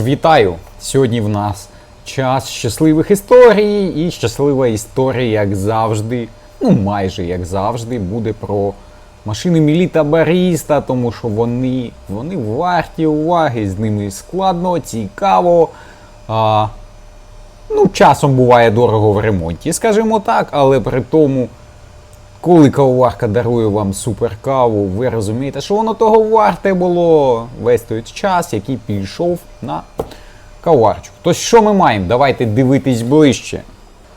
Вітаю! Сьогодні в нас час щасливих історій, і щаслива історія, як завжди, ну майже як завжди, буде про машини Міліта Баріста, тому що вони, вони варті уваги, з ними складно, цікаво. А, ну, часом буває дорого в ремонті, скажімо так, але при тому. Коли кавоварка дарує вам суперкаву, ви розумієте, що воно того варте було весь той час, який пішов на кавоварчу. То що ми маємо? Давайте дивитись ближче.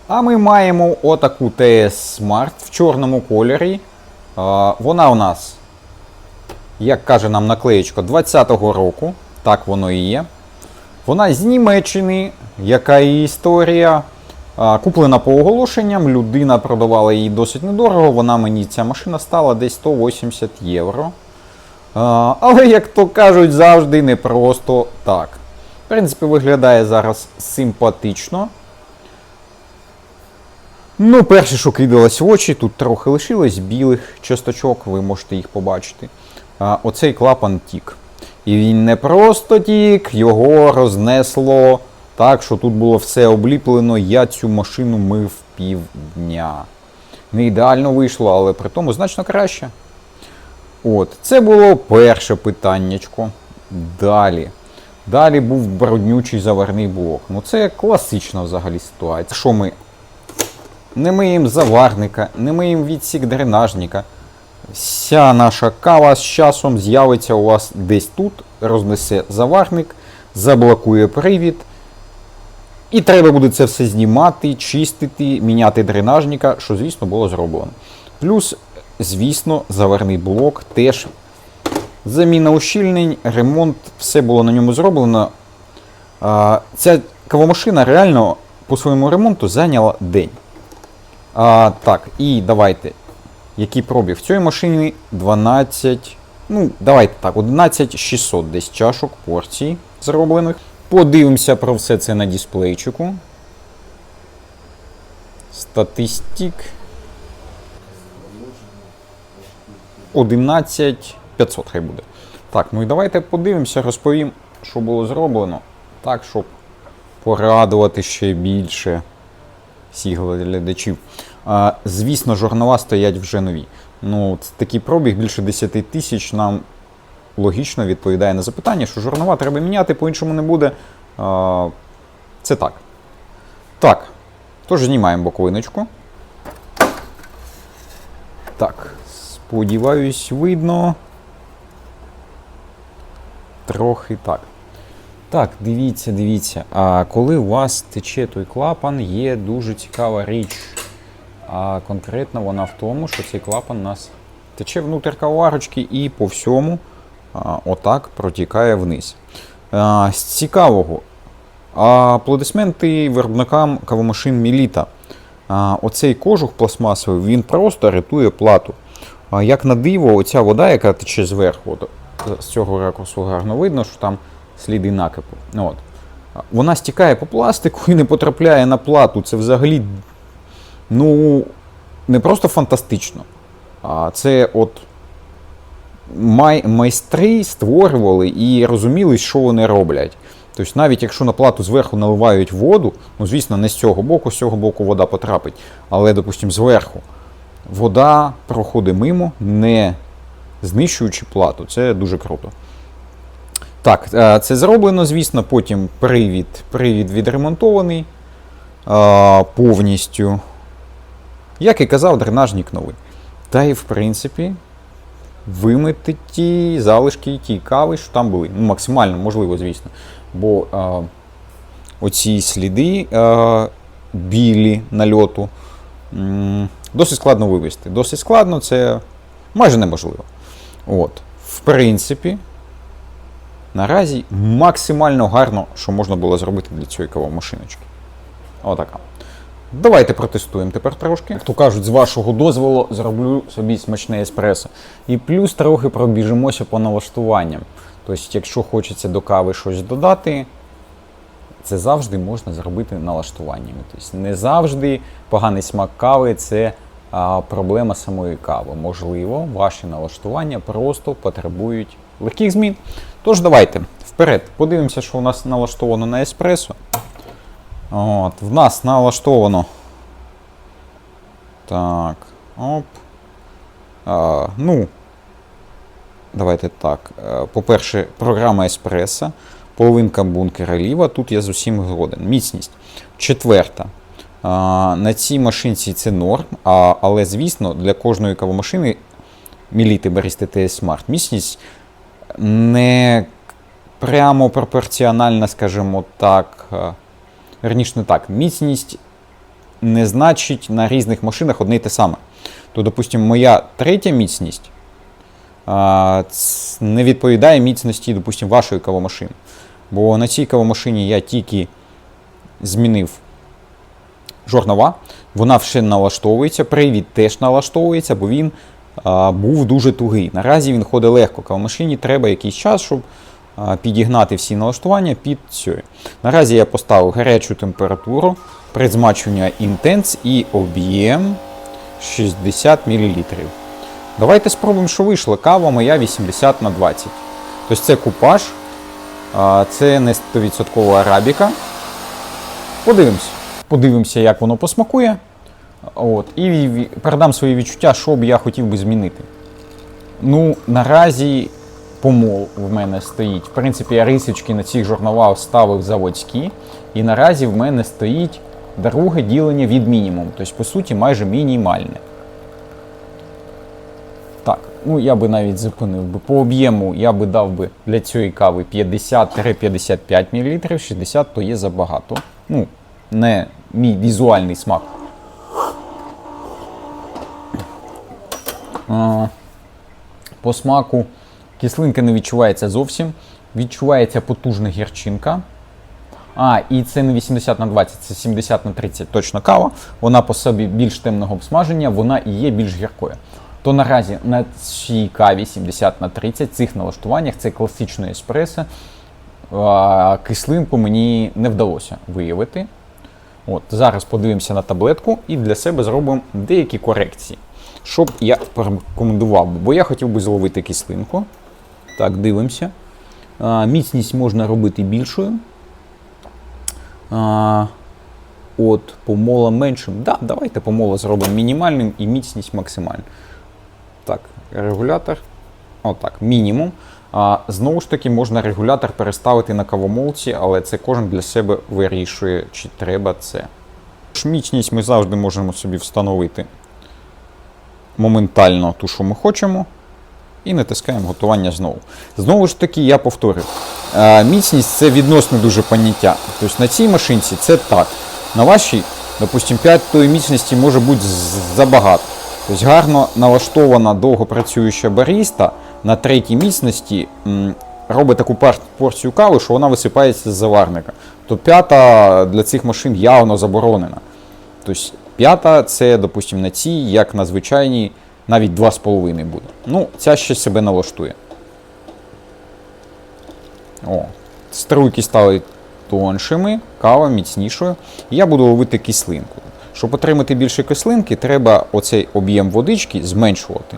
А ми маємо отаку TS Smart в чорному кольорі. А, вона у нас, як каже нам наклеєчка, 20-го року. Так воно і є. Вона з Німеччини, яка її історія. Куплена по оголошенням, людина продавала її досить недорого. Вона мені ця машина стала десь 180 євро. Але, як то кажуть, завжди не просто так. В принципі, виглядає зараз симпатично. Ну, перше, що кидалось в очі, тут трохи лишилось білих часточок, ви можете їх побачити. Оцей клапан тік. І він не просто тік, його рознесло так, що тут було все обліплено. Я цю машину мив півдня. Не ідеально вийшло, але при тому значно краще. От, це було перше питаннячко. Далі. Далі був бруднючий заварний блок. Ну це класична взагалі ситуація. Що ми не миємо заварника, не миємо відсік дренажника. Вся наша кава з часом з'явиться у вас десь тут, рознесе заварник, заблокує привід. І треба буде це все знімати, чистити, міняти дренажника, що, звісно, було зроблено. Плюс, звісно, заварний блок теж заміна ущільнень, ремонт, все було на ньому зроблено. А, ця кавомашина реально по своєму ремонту зайняла день. А, так, і давайте. Який пробіг? В цій машині 12. Ну, давайте так, 11600 десь чашок порцій зроблених. Подивимося про все це на дисплейчику. Статистик. 11500 хай буде. Так, ну і давайте подивимося, розповім, що було зроблено. Так, щоб порадувати ще більше всіх глядачів. А, звісно, журнала стоять вже нові. Ну, такий пробіг більше 10 тисяч нам логічно відповідає на запитання, що журнала треба міняти, по-іншому не буде. Це так. Так. Тож знімаємо боковиночку. Так. Сподіваюсь, видно. Трохи так. Так, дивіться, дивіться. А коли у вас тече той клапан, є дуже цікава річ. А конкретно вона в тому, що цей клапан у нас тече внутрь каварочки і по всьому отак протікає вниз. З цікавого. Аплодисменти виробникам кавомашин Міліта. Оцей кожух пластмасовий він просто рятує плату. Як на диво, оця вода, яка тече зверху, от, з цього ракурсу гарно видно, що там сліди накипу. От. Вона стікає по пластику і не потрапляє на плату. Це взагалі ну, не просто фантастично. А це от май, майстри створювали і розуміли, що вони роблять. Тобто, навіть якщо на плату зверху наливають воду, ну звісно, не з цього боку, з цього боку вода потрапить, але, допустимо, зверху вода проходить мимо, не знищуючи плату. Це дуже круто. Так, е, це зроблено, звісно, потім привід, привід відремонтований а, повністю. Як і казав, дренажник новий. Та і в принципі, вимити ті залишки, ті кави, що там були. Ну, максимально можливо, звісно. Бо а, оці сліди а, білі нальоту м, досить складно вивести. Досить складно, це майже неможливо. От. В принципі, наразі максимально гарно, що можна було зробити для цієї кавомашиночки. Отака. Давайте протестуємо тепер трошки. Як то кажуть, з вашого дозволу зроблю собі смачне еспресо. І плюс трохи пробіжимося по налаштуванням. Тобто, якщо хочеться до кави щось додати, це завжди можна зробити налаштуваннями. Тобто, не завжди поганий смак кави це а, проблема самої кави. Можливо, ваші налаштування просто потребують легких змін. Тож давайте вперед. Подивимося, що у нас налаштовано на еспресо. От, в нас налаштовано. Так. Оп. А, ну. Давайте так. Е, По-перше, програма Еспресо, половинка бункера ліва. Тут я з усім згоден. Міцність. Четверта. А, на цій машинці це норм, а, але, звісно, для кожної кавомашини Міліти TS Smart міцність не прямо пропорціональна, скажімо так. Верніше не так. Міцність не значить на різних машинах одне й те саме. То, допустимо, моя третя міцність а, не відповідає міцності, допустимо, вашої кавомашини. Бо на цій кавомашині я тільки змінив жорнова, вона вже налаштовується, привід теж налаштовується, бо він а, був дуже тугий. Наразі він ходить легко. Кавомашині треба якийсь час, щоб підігнати всі налаштування під цією. Наразі я поставив гарячу температуру, призмачування інтенс і об'єм 60 мл. Давайте спробуємо, що вийшло. Кава моя 80 на 20. Тобто це купаж, це не 100% арабіка. Подивимось. Подивимося, як воно посмакує. От, і передам свої відчуття, що б я хотів би змінити. Ну, наразі помол в мене стоїть. В принципі, я рисочки на цих журналах ставив заводські. І наразі в мене стоїть друге ділення від мінімуму. Тобто, по суті, майже мінімальне. Так, ну я би навіть зупинив би. По об'єму я би дав би для цієї кави 50-55 мл, 60 то є забагато. Ну, не мій візуальний смак. По смаку кислинка не відчувається зовсім. Відчувається потужна гірчинка. А, і це не 80 на 20, це 70 на 30 точно кава. Вона по собі більш темного обсмаження, вона і є більш гіркою. То наразі на цій каві 70 на 30 цих налаштуваннях це класичне еспресо. Кислинку мені не вдалося виявити. От, зараз подивимося на таблетку і для себе зробимо деякі корекції. Що б я порекомендував, бо я хотів би зловити кислинку. Так, дивимося. Міцність можна робити більшою. От, помола меншим. Да, давайте помола зробимо мінімальним і міцність максимальну. Так, регулятор. Отак, мінімум. А, знову ж таки, можна регулятор переставити на кавомолці, але це кожен для себе вирішує, чи треба це. Міцність ми завжди можемо собі встановити моментально ту, що ми хочемо. І натискаємо готування знову. Знову ж таки, я повторюю. Е, міцність це відносно дуже поняття. Тобто на цій машинці це так. На вашій, допустимо, 5 тої міцності може бути забагато. Тобто гарно налаштована довгопрацююча баріста на третій міцності робить таку порцію кави, що вона висипається з заварника. То п'ята для цих машин явно заборонена. Тобто п'ята це, допустимо, на цій, як на звичайній, навіть 2,5 буде. Ну, ця ще себе налаштує. О, струйки стали тоншими, кава міцнішою. Я буду ловити кислинку. Щоб отримати більше кислинки, треба оцей об'єм водички зменшувати.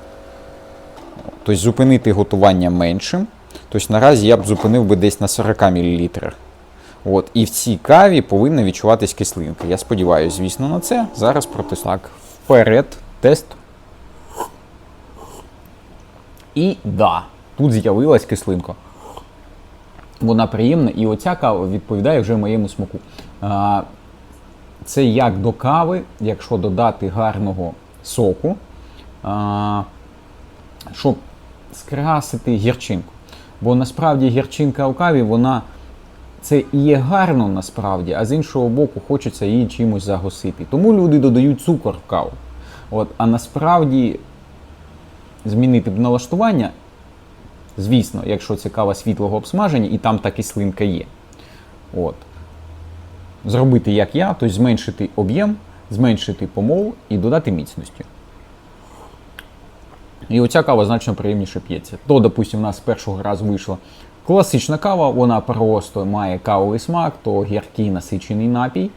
Тобто зупинити готування меншим. Тобто наразі я б зупинив би десь на 40 мл. От, і в цій каві повинна відчуватись кислинка. Я сподіваюся, звісно, на це. Зараз протестую. Так, вперед, тест. І да, тут з'явилась кислинка. Вона приємна, і оця кава відповідає вже моєму смаку. А, це як до кави, якщо додати гарного соку, а, щоб скрасити гірчинку. Бо насправді гірчинка у каві, вона це і є гарно насправді, а з іншого боку, хочеться її чимось загасити. Тому люди додають цукор в каву. От, а насправді змінити б налаштування, звісно, якщо це кава світлого обсмаження, і там та кислинка є. От. Зробити як я, тобто зменшити об'єм, зменшити помол і додати міцності. І оця кава значно приємніше п'ється. То, допустимо, у нас з першого разу вийшла класична кава, вона просто має кавовий смак, то гіркий насичений напій.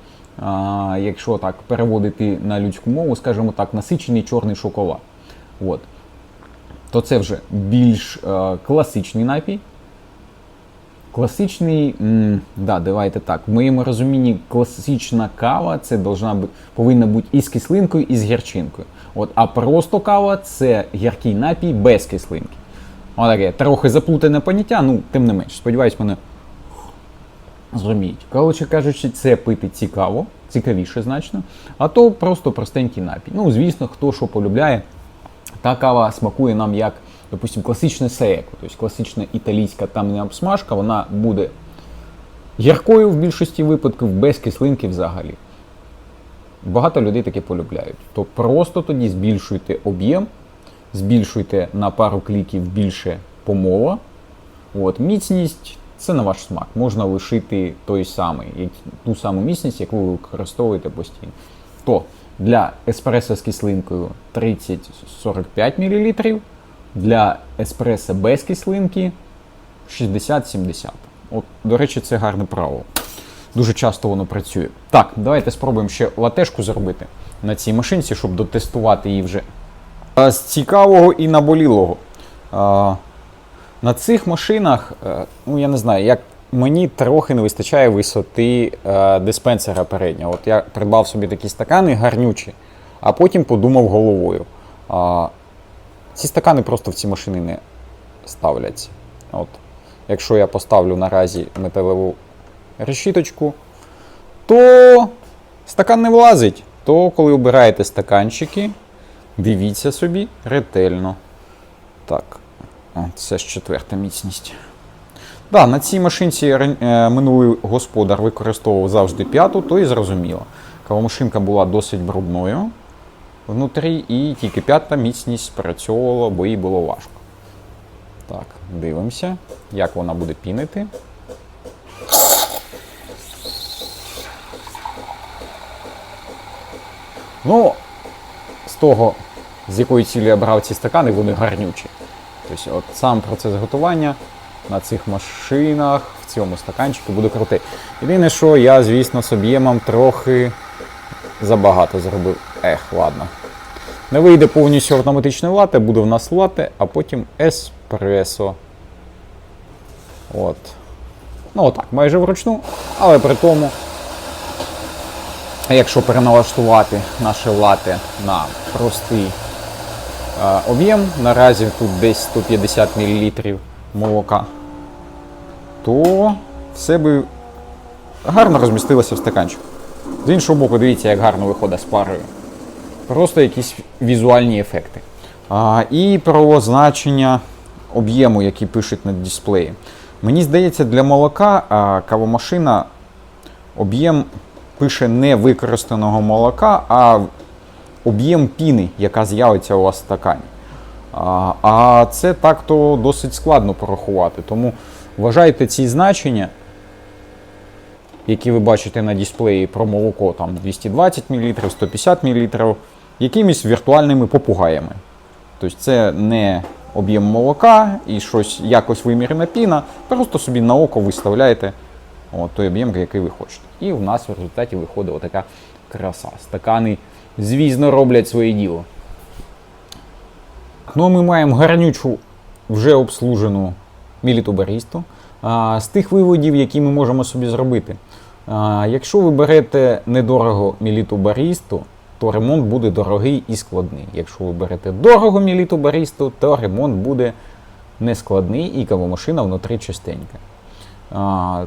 А, якщо так переводити на людську мову, скажімо так, насичений чорний шоколад. От. То це вже більш е, класичний напій. Класичний, м, да, давайте так. В моєму розумінні класична кава це должна бу- повинна бути і з кислинкою, і з гірчинкою. От, а просто кава це гіркий напій без кислинки. Отаке, трохи заплутане поняття, ну, тим не менш, сподіваюсь, мене зрозуміють. Коротше кажучи, це пити цікаво, цікавіше значно, а то просто простенький напій. Ну, звісно, хто що полюбляє. Та кава смакує нам як, допустимо, класичне сееко, тобто класична італійська тамна обсмажка, вона буде гіркою в більшості випадків, без кислинки взагалі. Багато людей таке полюбляють. То просто тоді збільшуйте об'єм, збільшуйте на пару кліків більше помола. От, міцність це на ваш смак. Можна лишити той самий, ту саму міцність, яку ви використовуєте постійно. То для еспресо з кислинкою 30-45 мл, для еспресо без кислинки 60-70. От, до речі, це гарне правило. Дуже часто воно працює. Так, давайте спробуємо ще латешку зробити на цій машинці, щоб дотестувати її вже. З цікавого і наболілого. На цих машинах, е, ну я не знаю, як мені трохи не вистачає висоти е, диспенсера переднього. От я придбав собі такі стакани гарнючі, а потім подумав головою. А, ці стакани просто в ці машини не ставляться. От. Якщо я поставлю наразі металеву решіточку, то стакан не влазить. То коли обираєте стаканчики, дивіться собі ретельно. Так, це ж четверта міцність. Да, на цій машинці е, минулий господар використовував завжди п'яту, то і зрозуміло. Кавомашинка була досить брудною внутрі, і тільки п'ята міцність спрацьовувала, бо їй було важко. Так, дивимося, як вона буде пінити. Ну, з того, з якої цілі я брав ці стакани, вони гарнючі. Тобто, от сам процес готування на цих машинах, в цьому стаканчику буде крутий. Єдине, що я, звісно, з об'ємом трохи забагато зробив. Ех, ладно. Не вийде повністю автоматичне лате, буде в нас лате, а потім еспресо. От. Ну, отак, майже вручну, але при тому, якщо переналаштувати наше лате на простий е, об'єм, наразі тут десь 150 мл молока, то все би гарно розмістилося в стаканчику. З іншого боку, дивіться, як гарно виходить з парою. Просто якісь візуальні ефекти. А, і про значення об'єму, який пишуть на дисплеї. Мені здається, для молока а, кавомашина об'єм пише не використаного молока, а об'єм піни, яка з'явиться у вас в стакані. А, це так-то досить складно порахувати. Тому вважайте ці значення, які ви бачите на дисплеї про молоко, там 220 мл, 150 мл, якимись віртуальними попугаями. Тобто це не об'єм молока і щось якось вимірена піна, просто собі на око виставляєте от, той об'єм, який ви хочете. І в нас в результаті виходить отака краса. Стакани, звісно, роблять своє діло. Ну, ми маємо гарнючу вже обслужену міліту барісту. З тих виводів, які ми можемо собі зробити. Якщо ви берете недорого міліту барісту, то ремонт буде дорогий і складний. Якщо ви берете дорого міліту барісту, то ремонт буде нескладний і кавомашина внутрі чистенька. А,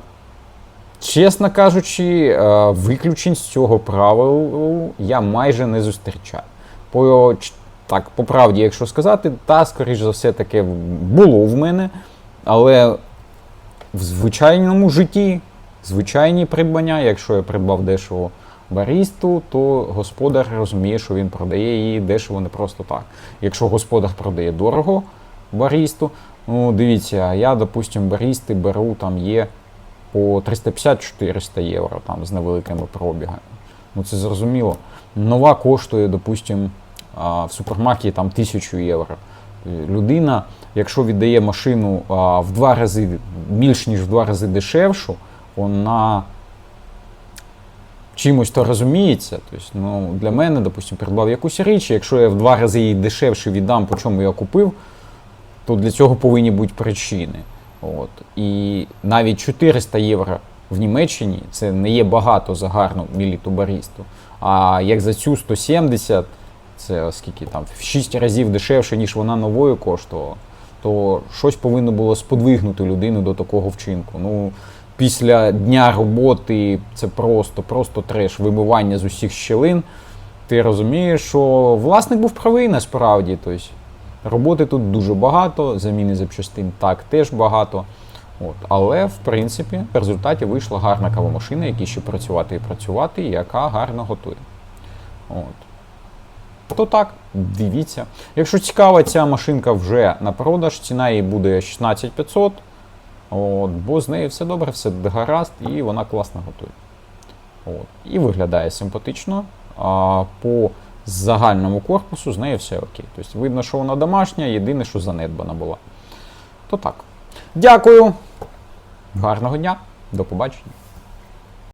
чесно кажучи, виключень з цього правилу я майже не зустрічаю. По, так, по правді, якщо сказати, та, скоріш за все, таке було в мене, але в звичайному житті, звичайні придбання, якщо я придбав дешево барісту, то господар розуміє, що він продає її дешево не просто так. Якщо господар продає дорого барісту, ну дивіться, я, допустимо, барісти беру там є по 350-400 євро там, з невеликими пробігами. Ну це зрозуміло. Нова коштує, допустимо, в супермаркеті там 1000 євро. Людина, якщо віддає машину в два рази більш ніж в два рази дешевшу, вона чимось то розуміється. Тобто, ну, для мене, допустимо, придбав якусь річ, якщо я в два рази її дешевше віддам, по чому я купив, то для цього повинні бути причини. От. І навіть 400 євро в Німеччині це не є багато за гарну міліту барісту. А як за цю 170, це скільки там в 6 разів дешевше, ніж вона новою коштувала, то щось повинно було сподвигнути людину до такого вчинку. Ну, після дня роботи це просто, просто треш, вибивання з усіх щілин. Ти розумієш, що власник був правий насправді. Тобто, роботи тут дуже багато, заміни запчастин так теж багато. От. Але, в принципі, в результаті вийшла гарна кавомашина, якій ще працювати і працювати, яка гарно готує. От. То так, дивіться. Якщо цікава ця машинка вже на продаж, ціна її буде 16500. От, бо з нею все добре, все гаразд, і вона класно готує. От. І виглядає симпатично. А по загальному корпусу з нею все окей. Тобто видно, що вона домашня, єдине, що занедбана була. То так. Дякую. Гарного дня. До побачення.